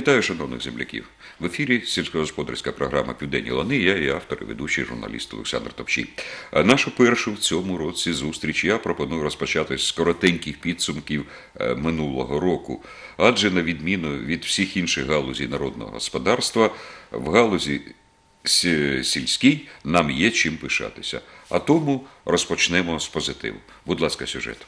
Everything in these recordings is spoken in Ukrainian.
Вітаю шановних земляків. В ефірі сільськогосподарська програма Південні Лани. Я і автор і ведучий журналіст Олександр Топчій. Нашу першу в цьому році зустріч я пропоную розпочати з коротеньких підсумків е, минулого року. Адже на відміну від всіх інших галузей народного господарства, в галузі сільській нам є чим пишатися. А тому розпочнемо з позитиву. Будь ласка, сюжет.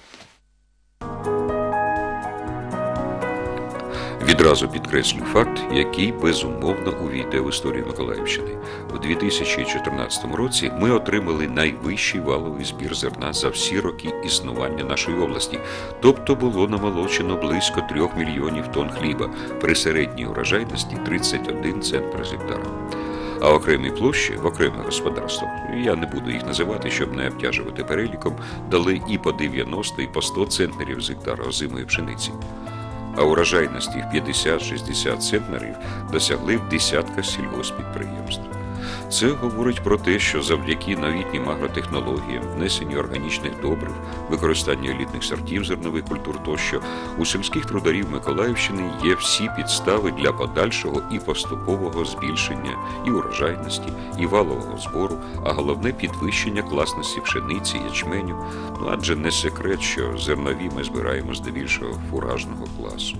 Відразу підкреслю факт, який безумовно увійде в історію Миколаївщини. У 2014 році ми отримали найвищий валовий збір зерна за всі роки існування нашої області, тобто було намолочено близько 3 мільйонів тонн хліба при середній урожайності 31 цент per гектар. А окремі площі в окремих господарствах, я не буду їх називати, щоб не обтяжувати переліком, дали і по 90, і по 100 центнерів з гектара озимої пшениці а урожайності в 50-60 центнерів досягли в десятках сільгоспідприємств. Це говорить про те, що завдяки новітнім агротехнологіям, внесенню органічних добрив, використанню елітних сортів зернових культур тощо, у сільських трударів Миколаївщини є всі підстави для подальшого і поступового збільшення і урожайності, і валового збору, а головне підвищення класності пшениці, ячменю. Ну адже не секрет, що зернові ми збираємо здебільшого фуражного класу.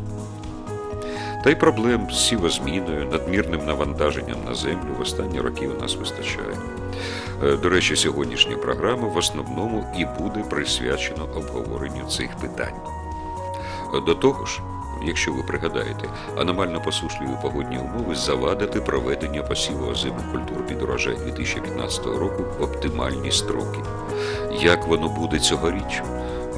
Та й проблем з сівозміною, надмірним навантаженням на землю в останні роки у нас вистачає. Е, До речі, сьогоднішня програма в основному і буде присвячена обговоренню цих питань. Е, До того ж, якщо ви пригадаєте, аномально посушливі погодні умови завадити проведення посіву озимих культур під урожай 2015 року в оптимальні строки. Як воно буде цьогоріч?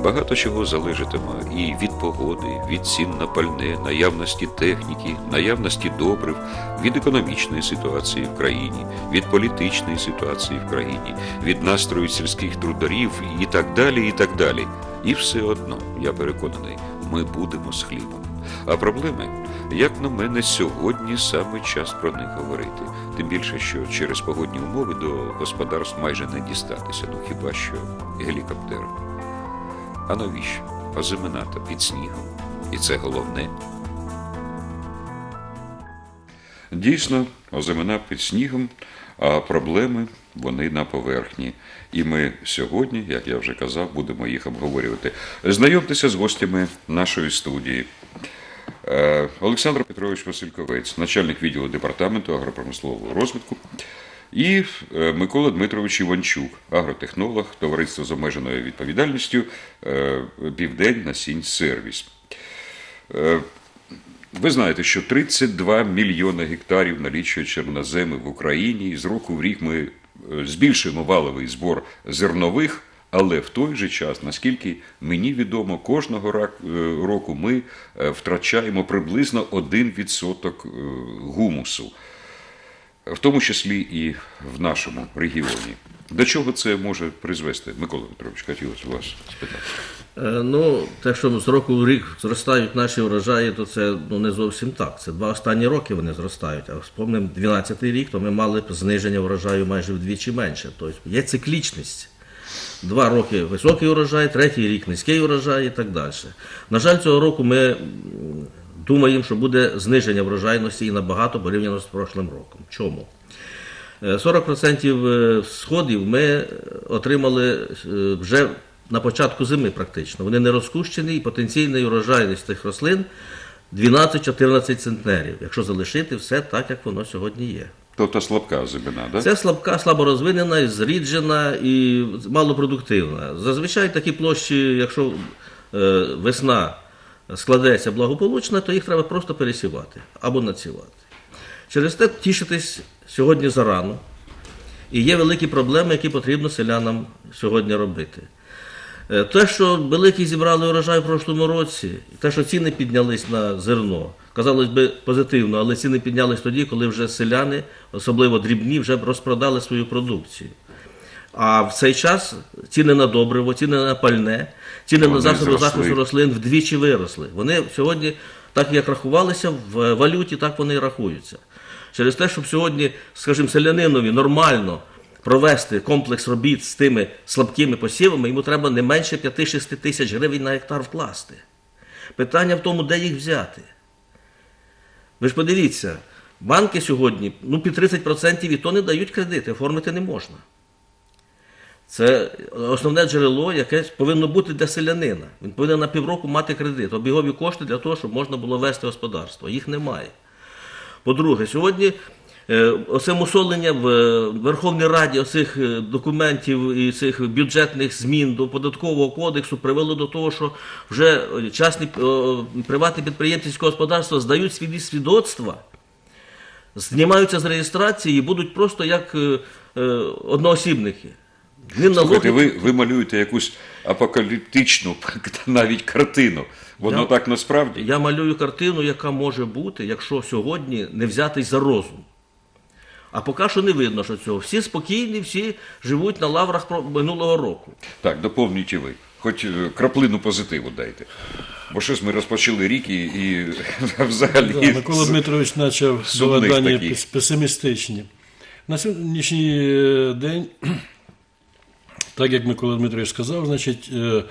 Багато чого залежатиме і від погоди, від цін на пальне, наявності техніки, наявності добрив, від економічної ситуації в країні, від політичної ситуації в країні, від настрою сільських трударів і так далі, і так далі. І все одно, я переконаний, ми будемо з хлібом. А проблеми, як на мене, сьогодні саме час про них говорити. Тим більше, що через погодні умови до господарств майже не дістатися, ну хіба що гелікоптером. А навіщо? Озимината під снігом. І це головне. Дійсно, озимина під снігом, а проблеми вони на поверхні. І ми сьогодні, як я вже казав, будемо їх обговорювати. Знайомтеся з гостями нашої студії. Е, Олександр Петрович Васильковець, начальник відділу департаменту агропромислового розвитку, і е, Микола Дмитрович Іванчук, агротехнолог, товариство з обмеженою відповідальністю е, Південь Насінь Сервіс. Е, Ви знаєте, що 32 мільйони гектарів налічує чорноземи в Україні, і з року в рік ми збільшуємо валовий збор зернових, але в той же час, наскільки мені відомо, кожного року ми втрачаємо приблизно 1% е, гумусу, в тому числі і в нашому регіоні. До чого це може призвести? Микола Петрович, хотілося вас спитати. Е, Ну, те, що з року в рік зростають наші врожаї, то це ну, не зовсім так. Це два останні роки вони зростають. А вспомнимо 12-й рік, то ми мали б зниження врожаю майже вдвічі менше. Тобто є циклічність. Два роки високий урожай, третій рік низький урожай і так далі. На жаль, цього року ми думаємо, що буде зниження врожайності і набагато порівняно з прошлим роком. Чому? Е, 40% сходів ми е, отримали е, вже на початку зими практично. Вони не розкущені і потенційний урожайність цих рослин 12-14 центнерів, якщо залишити все так, як воно сьогодні є. Тобто слабка озимина, так? Це слабка, слаборозвинена, зріджена і малопродуктивна. Зазвичай такі площі, якщо е, весна складеться благополучно, то їх треба просто пересівати або надсівати. Через те тішитись сьогодні зарано. І є великі проблеми, які потрібно селянам сьогодні робити. Е, Те, що великий зібрали урожай в прошлому році, те, що ціни піднялись на зерно, казалось би позитивно, але ціни піднялись тоді, коли вже селяни, особливо дрібні, вже розпродали свою продукцію. А в цей час ціни на добриво, ціни на пальне, ціни Вони на засоби зросли. захисту рослин вдвічі виросли. Вони сьогодні, так як рахувалися в валюті, так вони і рахуються. Через те, щоб сьогодні, скажімо, селянинові нормально провести комплекс робіт з тими слабкими посівами, йому треба не менше 5-6 тисяч гривень на гектар вкласти. Питання в тому, де їх взяти. Ви ж подивіться, банки сьогодні ну, під 30% і то не дають кредити, оформити не можна. Це основне джерело, яке повинно бути для селянина. Він повинен на півроку мати кредит, обігові кошти для того, щоб можна було вести господарство. Їх немає. По-друге, сьогодні е, оце мусолення в е, Верховній Раді оцих е, документів і цих бюджетних змін до податкового кодексу привело до того, що вже частні приватні підприємці сільського господарства здають свої свідоцтва, знімаються з реєстрації і будуть просто як е, е, одноосібники. Слухайте, ви, ви малюєте якусь апокаліптичну навіть картину. Воно Я- так насправді. Я малюю картину, яка може бути, якщо сьогодні не взятись за розум. А поки що не видно, що цього. Всі спокійні, всі живуть на лаврах минулого року. Так, доповніть і ви. Хоч е, краплину позитиву дайте. Бо щось ми розпочали рік і, і взагалі. Да, Микола Дмитрович почав пес- песимістичні. На сьогоднішній е, день, так як Микола Дмитрович сказав, значить, е,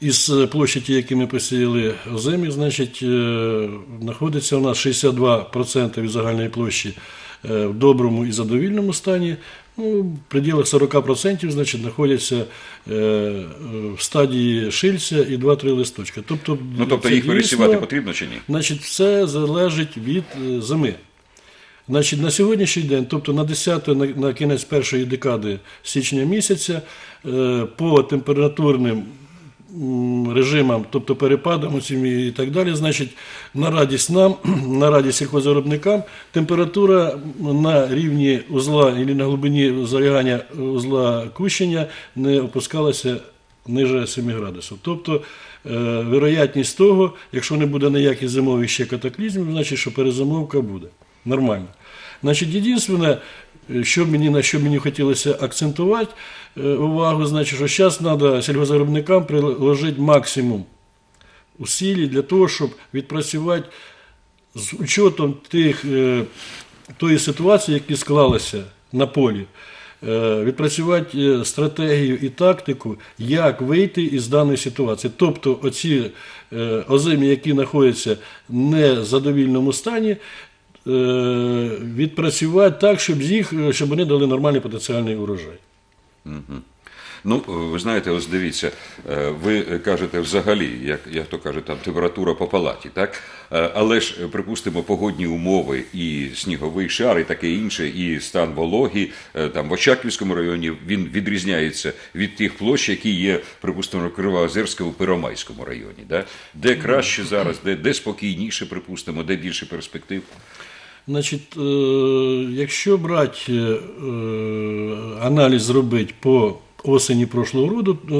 із площі, ті, які ми посіяли озимі, значить, е, знаходиться у нас 62% від загальної площі е, в доброму і задовільному стані. Ну, в пределах 40% значить, знаходяться е, е, в стадії шильця і 2-3 листочка. Тобто, Ну тобто їх пересівати потрібно чи ні? Значить, все залежить від е, зими. Значить, на сьогоднішній день, тобто на 10 на, на кінець першої декади січня місяця, е, по температурним режимам, тобто перепадам оцім і так далі, значить, на радість нам, на радість сільхозвиробникам, температура на рівні узла і на глибині залягання узла кущення не опускалася ниже 7 градусів. Тобто е, вероятність того, якщо не буде ніяких зимових ще катаклізмів, значить, що перезимовка буде. Нормально. Значить, єдине, що мені, на що мені хотілося акцентувати е, увагу, значить, що зараз треба сільгоспвиробникам приложити максимум усилий для того, щоб відпрацювати з учетом тих, е, тої ситуації, які склалися на полі, е, відпрацювати е, стратегію і тактику, як вийти із даної ситуації. Тобто, оці озимі, які знаходяться в незадовільному стані, відпрацювати так, щоб з їх, е, щоб вони дали нормальний потенціальний урожай. Ну, е, ви знаєте, ось дивіться, е, ви кажете взагалі, як, як то кажуть, там температура по палаті, так? Е, Але ж, е, припустимо, погодні умови і сніговий шар, і таке інше, і стан вологі е, там в Очаківському районі він відрізняється від тих площ, які є, припустимо, в Кривоозерському, Первомайському районі. Да? Де краще зараз, де, де спокійніше, припустимо, де більше перспектив. Значить, е, якщо брати е, аналіз зробити по осені прошлого е,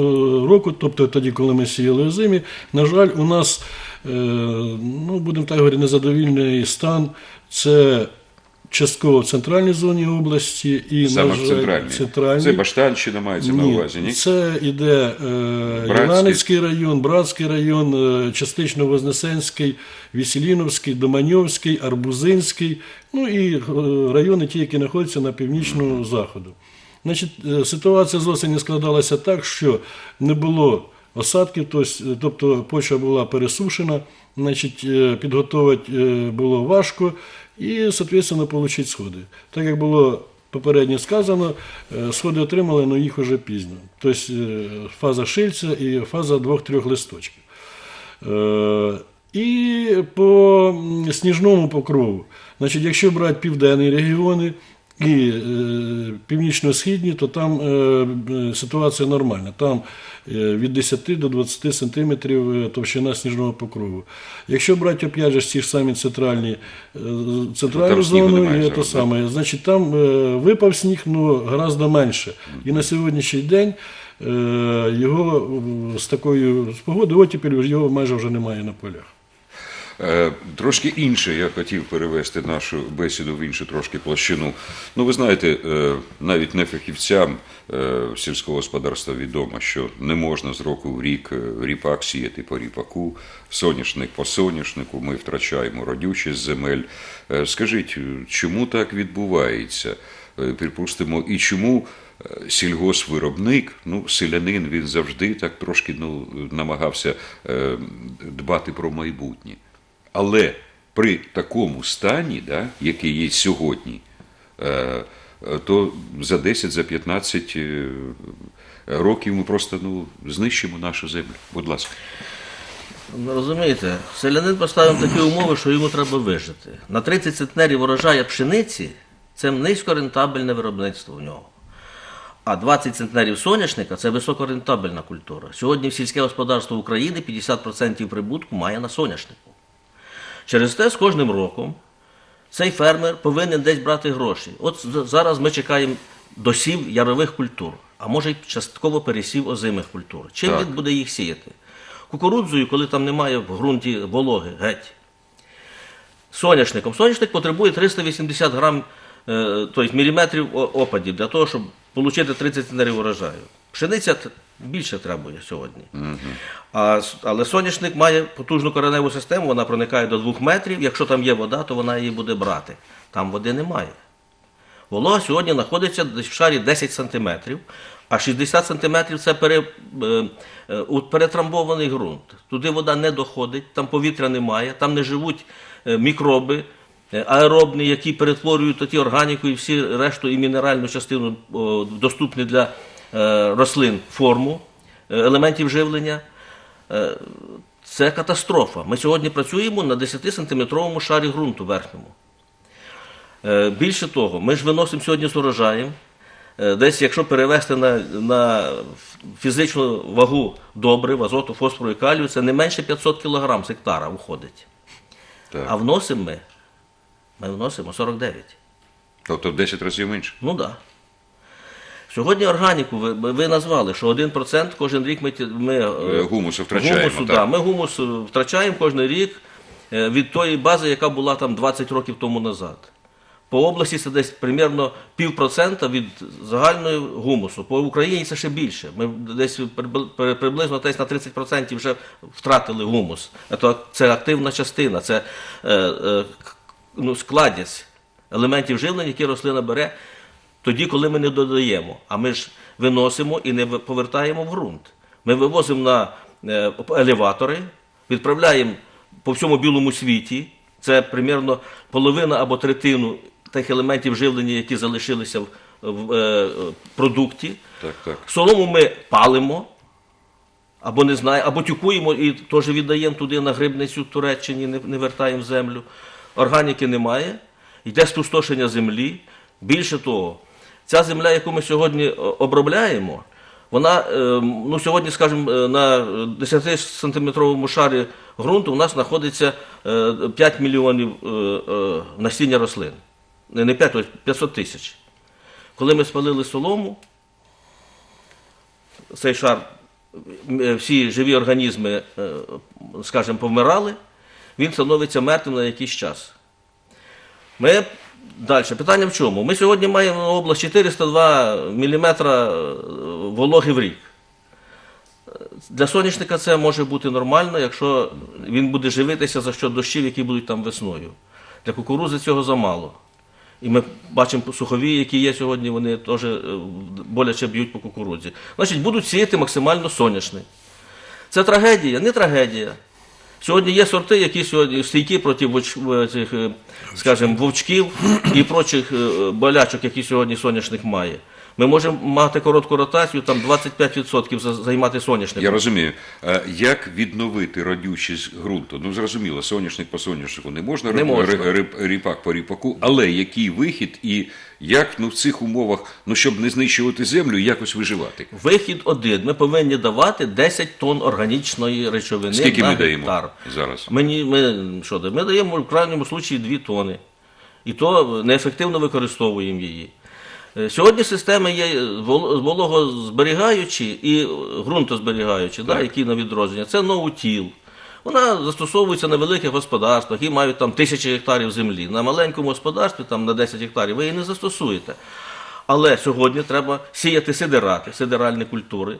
року, тобто тоді, коли ми сіяли в зимі, на жаль, у нас, ну, будемо так говорити, незадовільний стан. Це частково в центральній зоні області і Саме на в центральній. центральній. Це Баштанщина мається на увазі, ні? Це іде е, район, Братський район, е, частично Вознесенський, Веселіновський, Доманьовський, Арбузинський, ну і е, райони ті, які знаходяться на північному заходу. Значить, е, ситуація з осені складалася так, що не було осадків, тось- тобто почва була пересушена, значить, е, підготувати е, було важко і, соответственно, отримати сходи. Так як було попередньо сказано, е, сходи отримали, але їх вже пізно. Тобто е, фаза шильця і фаза двох-трьох листочків. Е, І по сніжному покрову, значить, якщо брати південні регіони і е, північно-східні, то там е, е, ситуація нормальна. Там е, від 10 до 20 сантиметрів товщина сніжного покрову. Якщо брати опять же ці ж самі центральні, е, центральну зону, і то саме, значить там е, випав сніг, ну гораздо менше. І на сьогоднішній день е, його з такою з погодою оттепель його майже вже немає на полях. Е, Трошки інше я хотів перевести нашу бесіду в іншу трошки площину. Ну, ви знаєте, е, навіть не фахівцям е, сільського господарства відомо, що не можна з року в рік ріпак сіяти по ріпаку, соняшник по соняшнику, ми втрачаємо родючість земель. Скажіть, чому так відбувається? Припустимо, і чому сільгоспвиробник, ну, селянин, він завжди так трошки ну, намагався дбати про майбутнє. Але при такому стані, да, який є сьогодні, е, то за 10, за 15 е, років ми просто ну, знищимо нашу землю. Будь ласка. Ну, Розумієте, селянин поставив такі умови, що йому треба вижити. На 30 центнерів урожая пшениці це низькорентабельне виробництво в нього. А 20 центнерів соняшника це високорентабельна культура. Сьогодні сільське господарство України 50% прибутку має на соняшнику. Через те з кожним роком цей фермер повинен десь брати гроші. От зараз ми чекаємо досів ярових культур, а може й частково пересів озимих культур. Чим Так. він буде їх сіяти? Кукурудзою, коли там немає в ґрунті вологи, геть. Соняшником. Соняшник потребує 380 грам, тобто міліметрів опадів для того, щоб отримати 30 центнерів урожаю. Пшениця більше требує сьогодні. А, але соняшник має потужну кореневу систему, вона проникає до 2 метрів. Якщо там є вода, то вона її буде брати. Там води немає. Волога сьогодні знаходиться в шарі 10 сантиметрів, а 60 сантиметрів це пере, е, е, перетрамбований ґрунт. Туди вода не доходить, там повітря немає, там не живуть е, мікроби е, аеробні, які перетворюють ті органіку і всі решту і мінеральну частину доступні для рослин форму е, елементів живлення. Е, Це катастрофа. Ми сьогодні працюємо на 10-сантиметровому шарі ґрунту верхньому. Е, Більше того, ми ж виносимо сьогодні з урожаєм. Е, Десь, якщо перевести на, на фізичну вагу добрив, азоту, фосфору і калію, це не менше 500 кг з гектара виходить. Так. А вносимо ми, ми вносимо 49. Тобто в 10 разів менше. Ну так. Да. Сьогодні органіку ви, ви назвали, що 1% кожен рік ми, ми е, Е, гумусу втрачаємо, Гумусу, так. да, ми гумус е, втрачаємо кожен рік від тої бази, яка була там 20 років тому назад. По області це десь примерно півпроцента від загальної гумусу. По Україні це ще більше. Ми десь приблизно десь на 30% вже втратили гумус. Це, активна частина, це ну, складець елементів живлення, які рослина бере тоді, коли ми не додаємо. А ми ж виносимо і не повертаємо в ґрунт. Ми вивозимо на е, елеватори, відправляємо по всьому білому світі. Це примерно половина або третину тих елементів живлення, які залишилися в, в е, продукті. Так, так. Солому ми палимо, або не знаю, або тюкуємо і теж віддаємо туди на грибницю в Туреччині, не, не вертаємо землю. Органіки немає, йде спустошення землі. Більше того, ця земля, яку ми сьогодні обробляємо, вона е, ну, сьогодні, скажімо, е, на 10-сантиметровому шарі ґрунту у нас знаходиться е, 5 мільйонів е, е, насіння рослин. Не не 5, а 500 тисяч. Коли ми спалили солому, цей шар, е, всі живі організми, е, скажімо, повмирали, він становиться мертвим на якийсь час. Ми далі. Питання в чому? Ми сьогодні маємо на область 402 мм вологи в рік. Для соняшника це може бути нормально, якщо він буде живитися за що дощів, які будуть там весною. Для кукурузи цього замало. І ми бачимо сухові, які є сьогодні, вони теж е, боляче б'ють по кукурудзі. Значить, будуть сіяти максимально соняшник. Це трагедія, не трагедія. Сьогодні є сорти, які сьогодні стійкі проти воч- е, цих, е, скажімо, вовчків і прочих е, болячок, які сьогодні соняшник має. Ми можемо мати коротку ротацію, там 25% за- займати соняшником. Я розумію. А Як відновити родючість ґрунту? Ну, зрозуміло, соняшник по соняшнику не можна, Не можна. риб- ріпак по ріпаку, але який вихід і як ну, в цих умовах, ну, щоб не знищувати землю, якось виживати? Вихід один. Ми повинні давати 10 тонн органічної речовини. Скільки на ми даємо зараз? Ми, ми, що, ми даємо в крайньому случаї 2 тони. І то неефективно використовуємо її. Е, Сьогодні системи є вол- вологозберігаючі і ґрунтозберігаючі, да, які на відродження. Це ноутіл. Вона застосовується на великих господарствах, і мають там тисячі гектарів землі. На маленькому господарстві, там на 10 гектарів, ви її не застосуєте. Але сьогодні треба сіяти сидерати, сидеральні культури.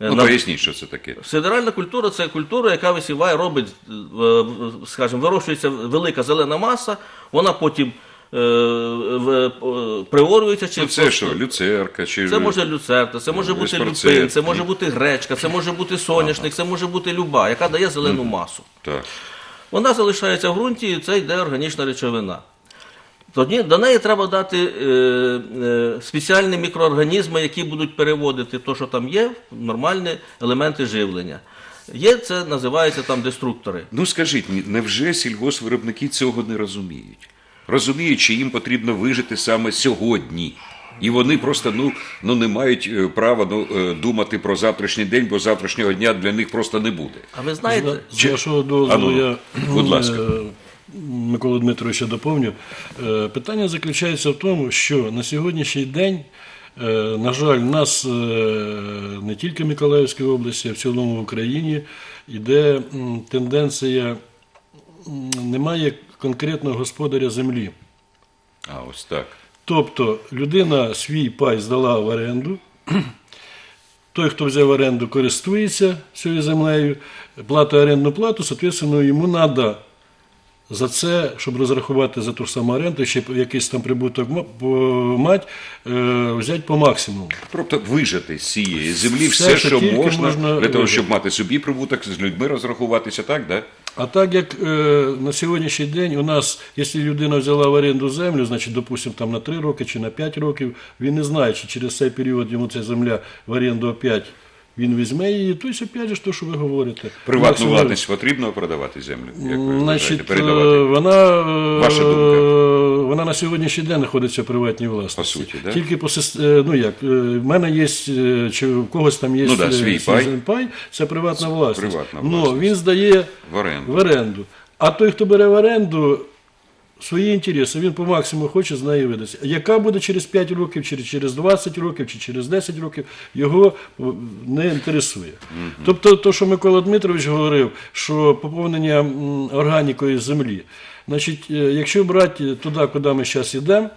Ну, на- поясніть, що це таке. Сидеральна культура це культура, яка висіває, робить, е, скажімо, вирощується велика зелена маса, вона потім приорюється чи Ну, це що, люцерка? Чи... це може люцерта, це може бути люпин, це може бути гречка, це може бути соняшник, це може бути люба, яка дає зелену масу. Так. Вона залишається в ґрунті, і це йде органічна речовина. Тоді до неї треба дати е, е, спеціальні мікроорганізми, які будуть переводити те, що там є, в нормальні елементи живлення. Є це називається там деструктори. Ну скажіть, невже сільгоспвиробники цього не розуміють? Розуміють, що їм потрібно вижити саме сьогодні. І вони просто ну, ну не мають е, права ну, е, думати про завтрашній день, бо завтрашнього дня для них просто не буде. А ви знаєте, З вашого дозволу ну, я будь ласка. е, Микола Дмитровича доповню. Питання заключається в тому, що на сьогоднішній день, на жаль, в нас не тільки в Миколаївській області, а в цілому в Україні йде тенденція, немає конкретного господаря землі. А ось так. Тобто людина свій пай здала в оренду. Той, хто взяв оренду, користується цією землею, платить орендну плату, соответственно, йому треба за це, щоб розрахувати за ту ж саму оренду, ще якийсь там прибуток ма- мать, е, взяти по максимуму. Тобто вижити з цієї землі Все, все, що що можна, можна для того, щоб мати собі прибуток, з людьми розрахуватися, так? Да? А так як е, на сьогоднішній день у нас, якщо людина взяла в оренду землю, значить, допустимо, там на 3 роки чи на 5 років, він не знає, чи через цей період йому ця земля в оренду опять він візьме її, то есть, опять же, то, що ви говорите. Приватну Максимум- власність потрібно продавати землю, як ви Значить, е, передавати. вона, е, Ваша думка? вона на сьогоднішній день знаходиться в приватній власності. По суті, да? Тільки по е, ну як, е, в мене є, е, чи в когось там є Ну да, е, свій пай. пай, це приватна власність. приватна Ну, власність. він здає В оренду. в оренду. А той, хто бере в оренду, свої інтереси, він по максимуму хоче з неї видатися. Яка буде через 5 років, чи через 20 років, чи через 10 років, його не інтересує. Тобто, то, що Микола Дмитрович говорив, що поповнення органікою землі. Значить, е, якщо брати туди, куди ми зараз йдемо,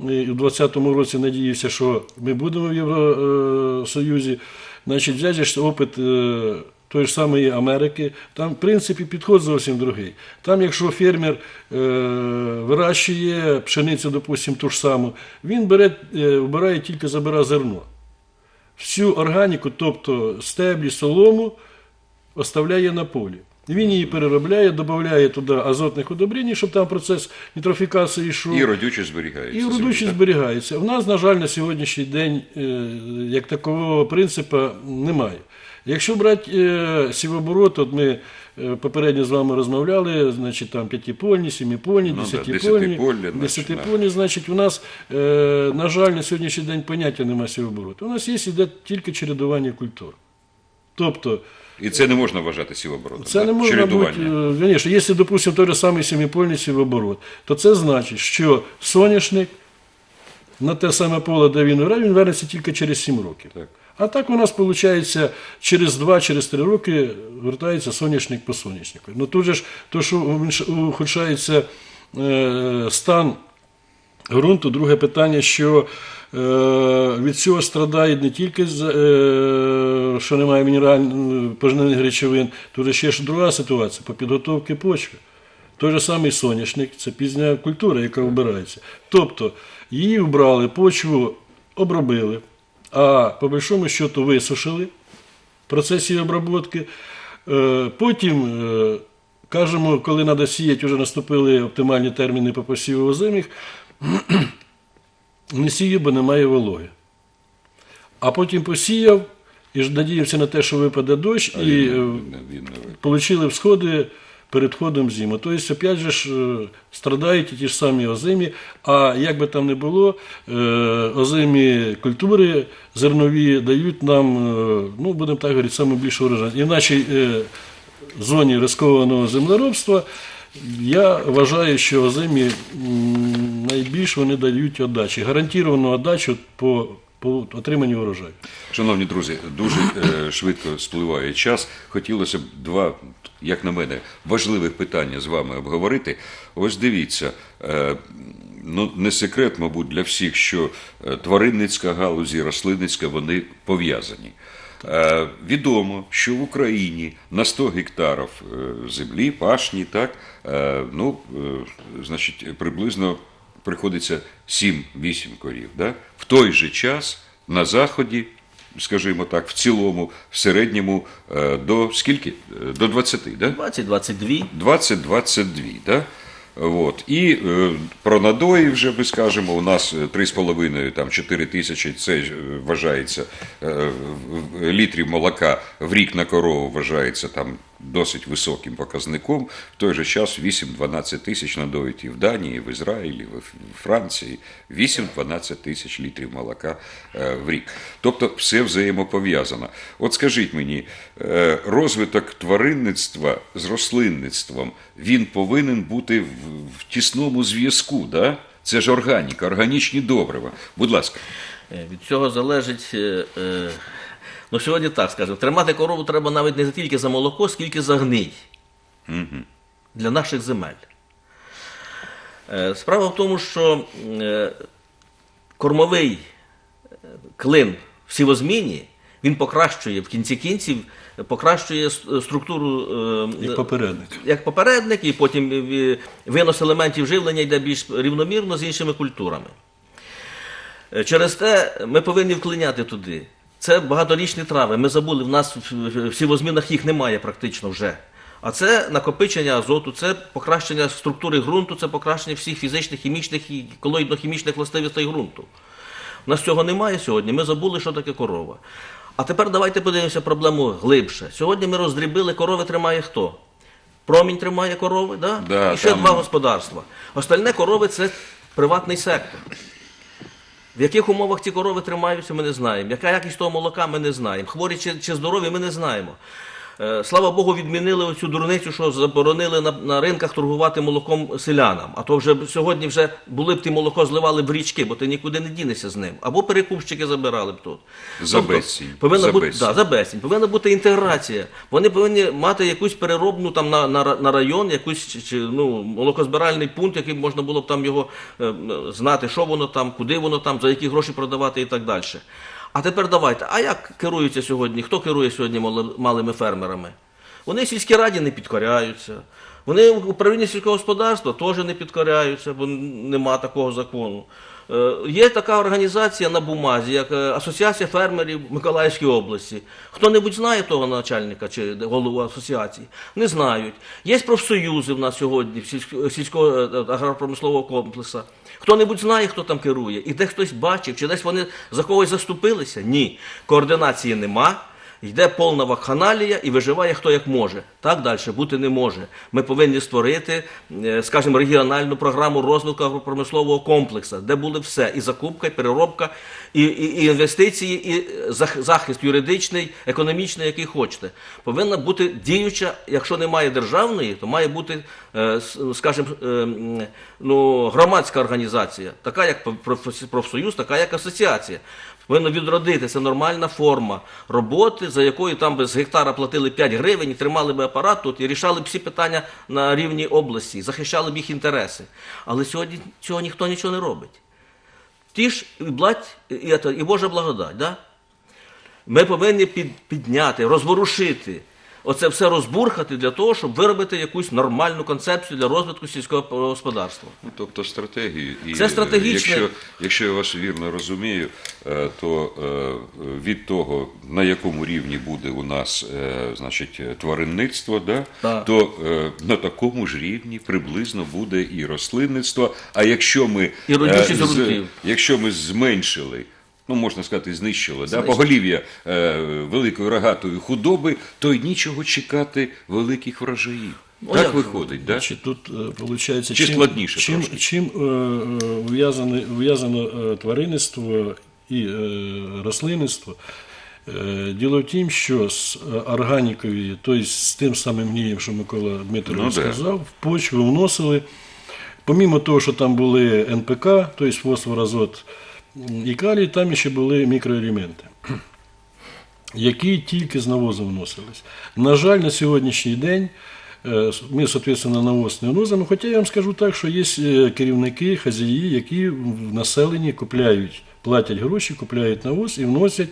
і в 2020 році надіюся, що ми будемо в Євросоюзі, значить, взяти опит е, тої ж самої Америки, там, в принципі, підход зовсім другий. Там, якщо фермер е, вирощує пшеницю, допустимо, ту ж саму, він бере, е, вбирає тільки забирає зерно. Всю органіку, тобто стеблі, солому, оставляє на полі. Він її переробляє, додає туди азотних удобрень, щоб там процес нітрофікації йшов. І родючі зберігаються. І родючі зберігається. У нас, на жаль, на сьогоднішній день е, як такого принципу немає. Якщо брати е, сівоборот, от ми е, попередньо з вами розмовляли, значить там п'ятипольні, сімипольні, Ну десятипольні, десятипольні, значить, у нас, е, на жаль, на сьогоднішній день поняття немає сівобороту. У нас є іде тільки чередування культур. Тобто, І це не можна вважати сівоборотом. це не можна бути, звісно, якщо, допустимо, той же самий сімипольний сівоборот, то це значить, що соняшник на те саме поле, де він грає, він вернеться тільки через 7 років. Так. А так у нас виходить, через 2-3 роки вертається соняшник по соняшнику. Ну тут же ж то, що ухудшається е, стан ґрунту, друге питання, що е, від цього страдають не тільки е, що немає мінеральних поживних речовин, тут ще ж друга ситуація по підготовці почви. Той же самий соняшник це пізня культура, яка вбирається. Тобто її вбрали, почву обробили, а по большому счету висушили в процесі обробки. Е, Потім, е, кажемо, коли треба сіяти, вже наступили оптимальні терміни по посіву озимих, не сію, бо немає вологи. А потім посіяв і ж надіявся на те, що випаде дощ, і Він е, Получили всходи перед входом зими. Тобто, опять же е, страдають ті ж самі озимі. А як би там не було, е, озимі культури зернові дають нам, е, ну, будемо так говорити, саме більше урожай. І в нашій е, зоні рискованого землеробства я вважаю, що озимі м, найбільш вони дають отдачі. Гарантовану отдачу по, по отриманню урожаю. Шановні друзі, дуже е, швидко спливає час. Хотілося б два, як на мене, важливих питання з вами обговорити. Ось дивіться, е, ну не секрет, мабуть, для всіх, що е, тваринницька галузь і рослинницька вони пов'язані. Е, відомо, що в Україні на 100 гектарів землі, пашні, так, е, ну, е, значить, приблизно приходиться 7-8 корів. Да? В той же час на заході скажімо так, в цілому, в середньому е, до скільки? Е, До 20, да? 20-22. 20-22, да? От. І е, про надої вже ми скажемо, у нас е, 3,5 там 4 тисячі, це е, вважається е, літрів молока в рік на корову вважається там досить високим показником. В той же час 8-12 тисяч надоїть і в Данії, в Ізраїлі, в Франції. 8-12 тисяч літрів молока е, в рік. Тобто все взаємопов'язано. От скажіть мені, е, розвиток тваринництва з рослинництвом він повинен бути в, в тісному зв'язку, да? Це ж органіка, органічні добрива. Будь ласка. Е, Від цього залежить. Ну, сьогодні так скажемо. Тримати корову треба навіть не тільки за молоко, скільки за гній для наших земель. Е, Справа в тому, що е, кормовий е, клин в сівозміні він покращує в кінці кінців, покращує структуру Як попередник. як попередник, і потім винос елементів живлення йде більш рівномірно з іншими культурами. Через те ми повинні вклиняти туди. Це багаторічні трави. Ми забули, в нас в- сівозмінах їх немає практично вже. А це накопичення азоту, це покращення структури ґрунту, це покращення всіх фізичних, хімічних і колоїдно-хімічних властивостей ґрунту. У нас цього немає сьогодні. Ми забули, що таке корова. А тепер давайте подивимося проблему глибше. Сьогодні ми роздрібили, корови тримає хто? Промінь тримає корови, да? Да, і ще там- два господарства. Остальне корови це приватний сектор. В яких умовах ці корови тримаються, ми не знаємо. Яка якість того молока, ми не знаємо. Хворі чи, чи здорові, ми не знаємо. Е, Слава Богу, відмінили оцю дурницю, що заборонили на, на ринках торгувати молоком селянам. А то вже сьогодні вже були б ті молоко зливали в річки, бо ти нікуди не дінешся з ним. Або перекупщики забирали б тут. За Тобто, безцінь. Повинна За бути, безцінь. да, за безцінь. Повинна бути інтеграція. Вони повинні мати якусь переробну там на, на, на район, якусь чи- чи, ну, молокозбиральний пункт, який можна було б там його е, знати, що воно там, куди воно там, за які гроші продавати і так далі. А тепер давайте. А як керуються сьогодні? Хто керує сьогодні малими фермерами? Вони сільській раді не підкоряються. Вони в управлінні сільського господарства теж не підкоряються, бо нема такого закону. Е, Є така організація на бумазі, як е, Асоціація фермерів Миколаївської області. Хто-небудь знає того начальника чи голову асоціації? Не знають. Є профсоюзи в нас сьогодні сільсько- сільського е, агропромислового комплексу. Хто-небудь знає, хто там керує, і де хтось бачив, чи десь вони за когось заступилися? Ні. Координації нема. Йде повна вакханалія і виживає хто як може. Так далі бути не може. Ми повинні створити, е, скажімо, регіональну програму розвитку агропромислового комплексу, де були все: і закупка, і переробка, і, і, і інвестиції, і захист юридичний, економічний, який хочете. Повинна бути діюча, якщо немає державної, то має бути, е, скажімо, е, ну, громадська організація, така як профсоюз, така як асоціація. Повинно відродитися нормальна форма роботи, за якою там би з гектара платили 5 гривень, тримали би апарат тут і рішали б всі питання на рівні області, захищали б їх інтереси. Але сьогодні цього ніхто нічого не робить. Ті ж і, і, і Божа благодать. Да? Ми повинні під, підняти, розворушити, оце все розбурхати для того, щоб виробити якусь нормальну концепцію для розвитку сільського господарства. Ну, тобто стратегію. І, Це стратегічне. Якщо, якщо я вас вірно розумію, е, то е, від того, на якому рівні буде у нас е, значить, е, тваринництво, да, Так. то е, на такому ж рівні приблизно буде і рослинництво. А якщо ми, І е, з- якщо ми зменшили. Ну, можна сказати, знищили да, поголів'я е, великої рогатої худоби, то й нічого чекати великих врожаїв. Ну, так як виходить, да? Значить, тут е, виходить, Чи чим, складніше чим, трошки? чим е, е, ув'язано е, тваринництво і е, рослинництво. Е, Діло в тім, що з е, органікою, тобто з тим самим гнієм, що Микола Дмитрович Ну, да. сказав, в почву вносили, помімо того, що там були НПК, тобто фосфор, азот і калій, там ще були мікроелементи які тільки з навозу вносились. На жаль, на сьогоднішній день е, ми, соответственно, навоз не вносимо. Хоча я вам скажу так, що є е, керівники, хазяї, які в населенні купляють платять гроші, купляють навоз і вносять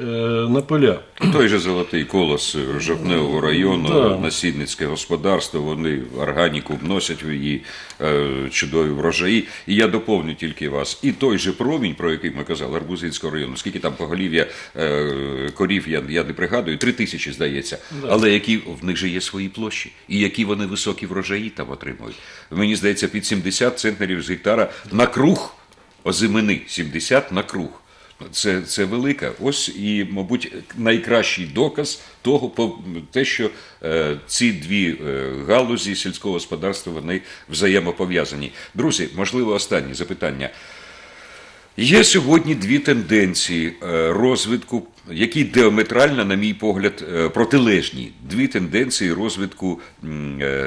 е, на поля. Той же золотий колос Жовтневого району, Да. насідницьке господарство, вони органіку вносять в її е, чудові врожаї. І я доповню тільки вас. І той же промінь, про який ми казали, Арбузинського району, скільки там поголів'я е, корів, я, я не пригадую, три тисячі, здається. Але які в них же є свої площі, і які вони високі врожаї там отримують. Мені здається, під 70 центнерів з гектара на круг озимини, 70 на круг. Це, це велика. Ось і, мабуть, найкращий доказ того, те, що е, ці дві е, галузі сільського господарства вони взаємопов'язані. Друзі, можливо, останнє запитання. Є сьогодні дві тенденції е, розвитку, які діаметрально, на мій погляд, е, протилежні. Дві тенденції розвитку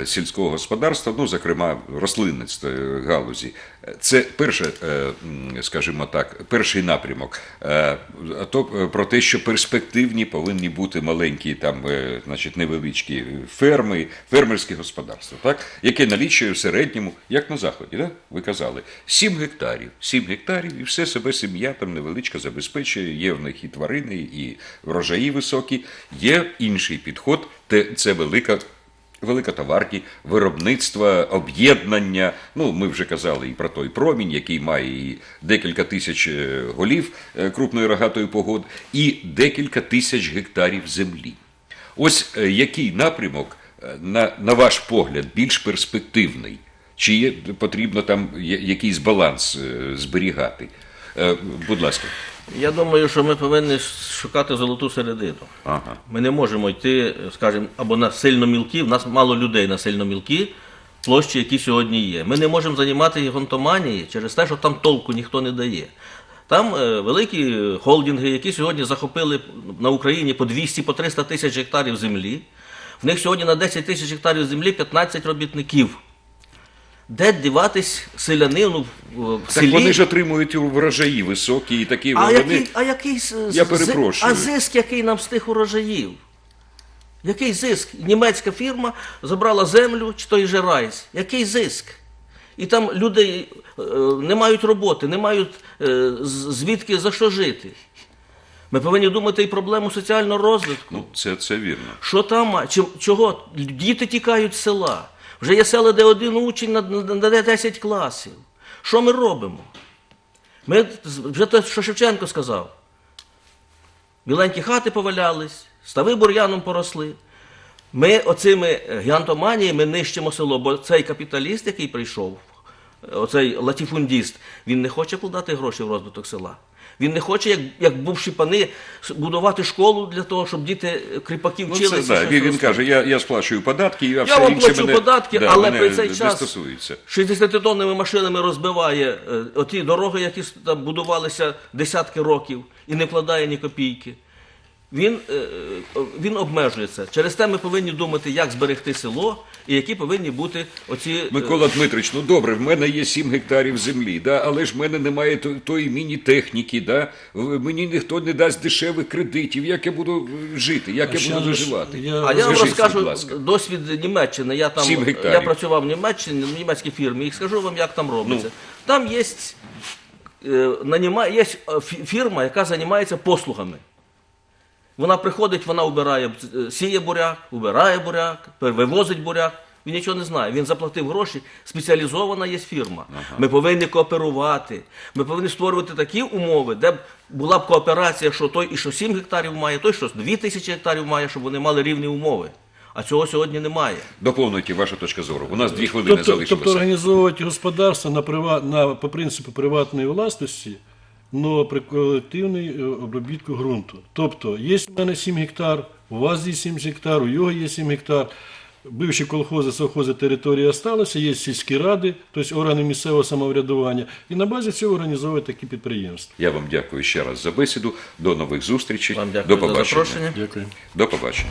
сільського господарства, ну, зокрема, рослинництва галузі. Це перше, е, скажімо так, перший напрямок. Е, а То е, про те, що перспективні повинні бути маленькі, там, значить, невеличкі ферми, фермерські господарства, так? яке налічує в середньому, як на заході, да? ви казали, 7 гектарів. 7 гектарів і все себе сім'я там невеличка забезпечує. Є в них і тварини, і врожаї високі. Є інший підход, це велика. Велика товарні, виробництво, об'єднання. Ну, ми вже казали і про той промінь, який має і декілька тисяч е, голів е, крупної рогатої погоди, і декілька тисяч гектарів землі. Ось е, який напрямок, на, на ваш погляд, більш перспективний? Чи є, потрібно там якийсь баланс зберігати? Е, Будь ласка. Я думаю, що ми повинні шукати золоту середину. Ага. Ми не можемо йти, скажімо, або на сильно мілкі, в нас мало людей на сильно мілкі площі, які сьогодні є. Ми не можемо займати гонтоманії через те, що там толку ніхто не дає. Там е, великі холдинги, які сьогодні захопили на Україні по 200 по 300 тисяч гектарів землі. В них сьогодні на 10 тисяч гектарів землі 15 робітників. Де діватись селянину в в Так вони ж отримують врожаї високі і такі А вони. який, а який Я перепрошую. А зиск, який нам з тих урожаїв? Який зиск? Німецька фірма забрала землю, чи той же райс. Який зиск? І там люди е, не мають роботи, не мають е, звідки за що жити. Ми повинні думати і проблему соціального розвитку. Ну, це, це вірно. Що там, чого? Діти тікають з села. Вже є села, де один учень на, на, на 10 класів. Що ми робимо? Ми вже те, що Шевченко сказав. Біленькі хати повалялись, стави бур'яном поросли. Ми оцими е, гігантоманіями нищимо село, бо цей капіталіст, який прийшов, е, оцей латіфундіст, він не хоче вкладати гроші в розвиток села. Він не хоче, як, як бувші пани, будувати школу для того, щоб діти кріпаків Ну, це, вчилися. да, він, рости. каже, я, я сплачую податки, я, Я все вам плачу мене, податки, да, але при цей час стосується. 60-тонними машинами розбиває е, оті дороги, які там будувалися десятки років, і не вкладає ні копійки. Він, е, е, він обмежується. Через те ми повинні думати, як зберегти село і які повинні бути оці. е, Микола Дмитрич, ну добре, в мене є 7 гектарів землі, да, але ж в мене немає тої міні-техніки, да, мені ніхто не дасть дешевих кредитів, як я буду е, жити, як я буду доживати. я- А я вам розкажу досвід Німеччини. Я там Сім гектарів. я працював в Німеччині, в німецькій фірмі, і скажу вам, як там робиться. Ну. Там є, е, є е, фірма, яка займається послугами. Вона приходить, вона убирає, е, сіє буряк, убирає буряк, вивозить буряк. Він нічого не знає. Він заплатив гроші. Спеціалізована є фірма. Ми повинні кооперувати. Ми повинні створювати такі умови, де б була б кооперація, що той і що 7 гектарів має, той що 2 тисячі гектарів має, щоб вони мали рівні умови. А цього сьогодні немає. Доповнюйте вашу точку зору. У нас дві хвилини Тобто, залишилося. тобто організовувати господарство на, прива... на, по принципу приватної власності, але при колективній е, обробітку ґрунту. Тобто, є в мене 7 гектар, у вас є 7 гектар, у його є 7 гектар. Бивші колхози, совхози території залишилися, є сільські ради, тобто органи місцевого самоврядування, і на базі цього організовують такі підприємства. Я вам дякую ще раз за бесіду. До нових зустрічей. Вам дякую До за побачення. запрошення. Дякую. До побачення.